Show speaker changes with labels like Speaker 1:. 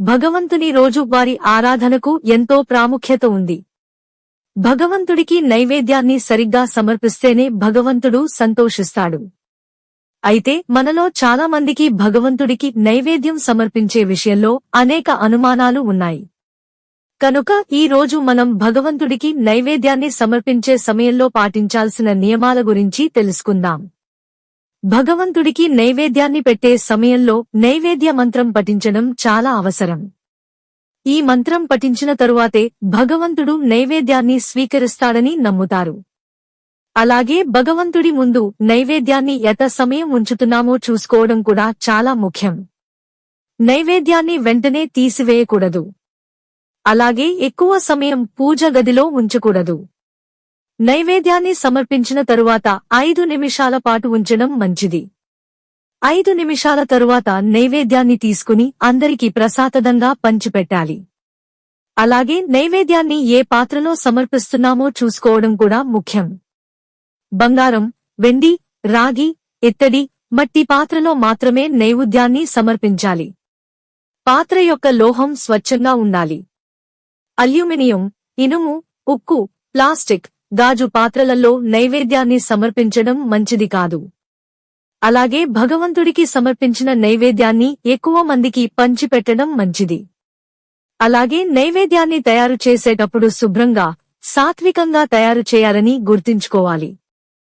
Speaker 1: భగవంతుని రోజువారి ఆరాధనకు ఎంతో ప్రాముఖ్యత ఉంది. భగవంతుడికి నైవేద్యాన్ని సరిగ్గా సమర్పిస్తేనే భగవంతుడు సంతోషిస్తాడు. అయితే మనలో చాలా మందికి భగవంతుడికి నైవేద్యం సమర్పించే విషయంలో అనేక అనుమానాలు ఉన్నాయి. కనుక ఈ రోజు మనం భగవంతుడికి నైవేద్యాన్ని సమర్పించే సమయంలో పాటించాల్సిన నియమాల గురించి తెలుసుకుందాం. భగవంతుడికి నైవేద్యాన్ని పెట్టే సమయంలో నైవేద్య మంత్రం పఠించడం చాలా అవసరం. ఈ మంత్రం పఠించిన తరువాతే భగవంతుడు నైవేద్యాన్ని స్వీకరిస్తాడని నమ్ముతారు. అలాగే భగవంతుడి ముందు నైవేద్యాన్ని ఎత సమయం ఉంచుతున్నామో చూసుకోవడం కూడా చాలా ముఖ్యం. నైవేద్యాన్ని వెంటనే తీసివేయకూడదు. అలాగే ఎక్కువ సమయం పూజ గదిలో ఉంచకూడదు. నైవేద్యాన్ని సమర్పించిన తరువాత ఐదు నిమిషాల పాటు ఉంచడం మంచిది. ఐదు నిమిషాల తరువాత నైవేద్యాన్ని తీసుకుని అందరికీ ప్రసాదదంగా పంచిపెట్టాలి. అలాగే నైవేద్యాన్ని ఏ పాత్రలో సమర్పిస్తున్నామో చూసుకోవడం కూడా ముఖ్యం. బంగారం వెండి రాగి ఇత్తడి మట్టి పాత్రలో మాత్రమే నైవేద్యాన్ని సమర్పించాలి. పాత్ర యొక్క లోహం స్వచ్ఛంగా ఉండాలి. అల్యూమినియం ఇనుము ఉక్కు ప్లాస్టిక్ గాజు పాత్రలలో నైవేద్యాన్ని సమర్పించడం మంచిది కాదు. అలాగే భగవంతుడికి సమర్పించిన నైవేద్యాన్ని ఎక్కువ మందికి పంచిపెట్టడం మంచిది. అలాగే నైవేద్యాన్ని తయారు చేసేటప్పుడు శుభ్రంగా సాత్వికంగా తయారు చేయాలని గుర్తుంచుకోవాలి.